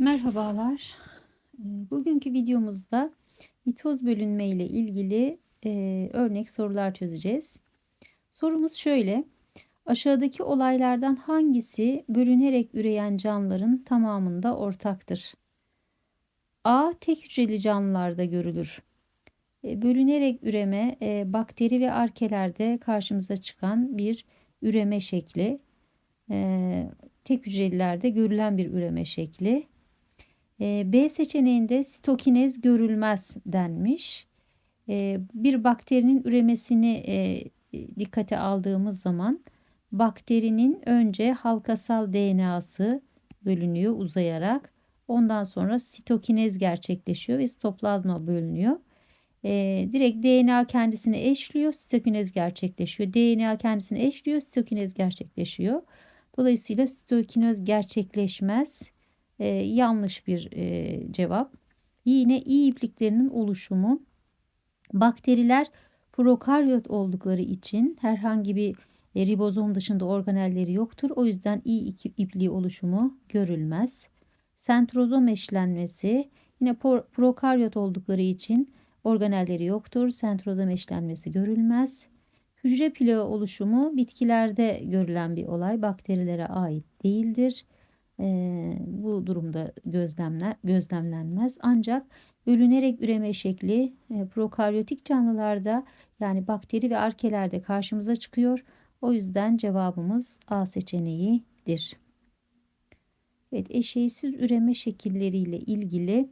Merhabalar. Ee, Bugünkü videomuzda mitoz bölünme ile ilgili e, örnek sorular çözeceğiz. Sorumuz şöyle. Aşağıdaki olaylardan hangisi bölünerek üreyen canlıların tamamında ortaktır? A. Tek hücreli canlılarda görülür. E, Bölünerek üreme e, bakteri ve arkelerde karşımıza çıkan bir üreme şekli. E, Tek hücrelilerde görülen bir üreme şekli. E, B seçeneğinde sitokinez görülmez denmiş. E, Bir bakterinin üremesini e, dikkate aldığımız zaman bakterinin önce halkasal DNA'sı bölünüyor uzayarak. Ondan sonra sitokinez gerçekleşiyor ve sitoplazma bölünüyor. E, direkt DNA kendisini eşliyor, sitokinez gerçekleşiyor. DNA kendisini eşliyor, sitokinez gerçekleşiyor. Dolayısıyla sitokinez gerçekleşmez. E, yanlış bir e, cevap. Yine iyi ipliklerinin oluşumu. Bakteriler prokaryot oldukları için herhangi bir e, ribozom dışında organelleri yoktur. O yüzden iyi ipliği oluşumu görülmez. Sentrozom eşlenmesi yine prokaryot oldukları için organelleri yoktur. Sentrozom eşlenmesi görülmez. Hücre plağı oluşumu bitkilerde görülen bir olay. Bakterilere ait değildir. Ee, bu durumda gözlemler, gözlemlenmez. Ancak bölünerek üreme şekli e, prokaryotik canlılarda yani bakteri ve arkelerde karşımıza çıkıyor. O yüzden cevabımız A seçeneğidir. Evet, eşeğsiz üreme şekilleriyle ilgili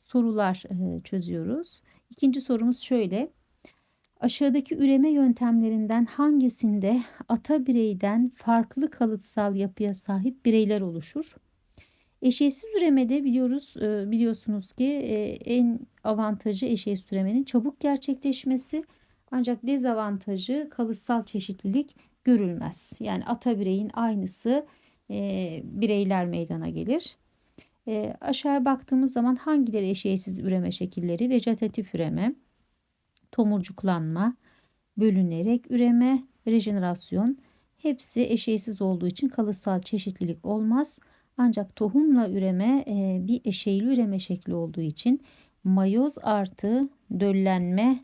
sorular e, çözüyoruz. İkinci sorumuz şöyle. Aşağıdaki üreme yöntemlerinden hangisinde ata bireyden farklı kalıtsal yapıya sahip bireyler oluşur? Eşeğsiz üremede biliyoruz e, biliyorsunuz ki e, en avantajı eşeğsiz üremenin çabuk gerçekleşmesi ancak dezavantajı kalıtsal çeşitlilik görülmez. Yani ata bireyin aynısı e, bireyler meydana gelir. Aşağıya baktığımız zaman hangileri eşeğsiz üreme şekilleri? Vejetatif üreme, tomurcuklanma, bölünerek üreme, rejenerasyon hepsi eşeğsiz olduğu için kalıtsal çeşitlilik olmaz. Ancak tohumla üreme e, bir eşeğli üreme şekli olduğu için mayoz artı döllenme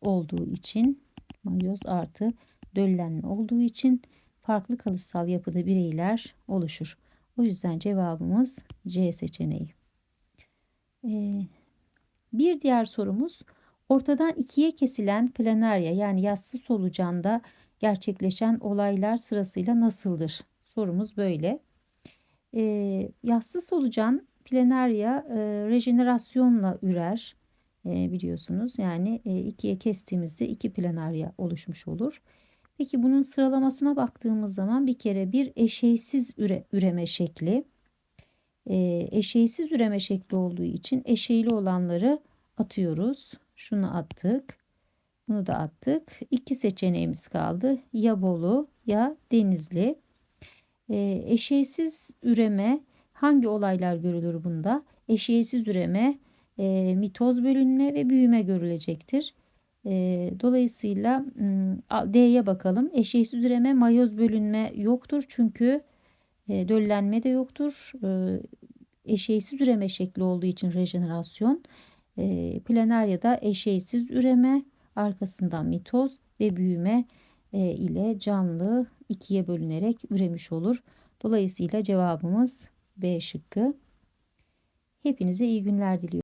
olduğu için mayoz artı döllenme olduğu için farklı kalıtsal yapıda bireyler oluşur. O yüzden cevabımız C seçeneği. Ee, bir diğer sorumuz Ortadan ikiye kesilen planarya yani yassı solucanda gerçekleşen olaylar sırasıyla nasıldır? Sorumuz böyle. E, yassı solucan planarya e, rejenerasyonla ürer e, biliyorsunuz. Yani e, ikiye kestiğimizde iki planarya oluşmuş olur. Peki bunun sıralamasına baktığımız zaman bir kere bir eşeysiz üre, üreme şekli. E, eşeysiz üreme şekli olduğu için eşeyli olanları atıyoruz. Şunu attık. Bunu da attık. İki seçeneğimiz kaldı. Ya Bolu ya Denizli. E, eşeğsiz üreme hangi olaylar görülür bunda? Eşeğsiz üreme e, mitoz bölünme ve büyüme görülecektir. E, dolayısıyla D'ye bakalım. Eşeğsiz üreme mayoz bölünme yoktur. Çünkü e, döllenme de yoktur. E, eşeğsiz üreme şekli olduğu için rejenerasyon e, planaryada eşeğsiz üreme, arkasından mitoz ve büyüme e, ile canlı ikiye bölünerek üremiş olur. Dolayısıyla cevabımız B şıkkı. Hepinize iyi günler diliyorum.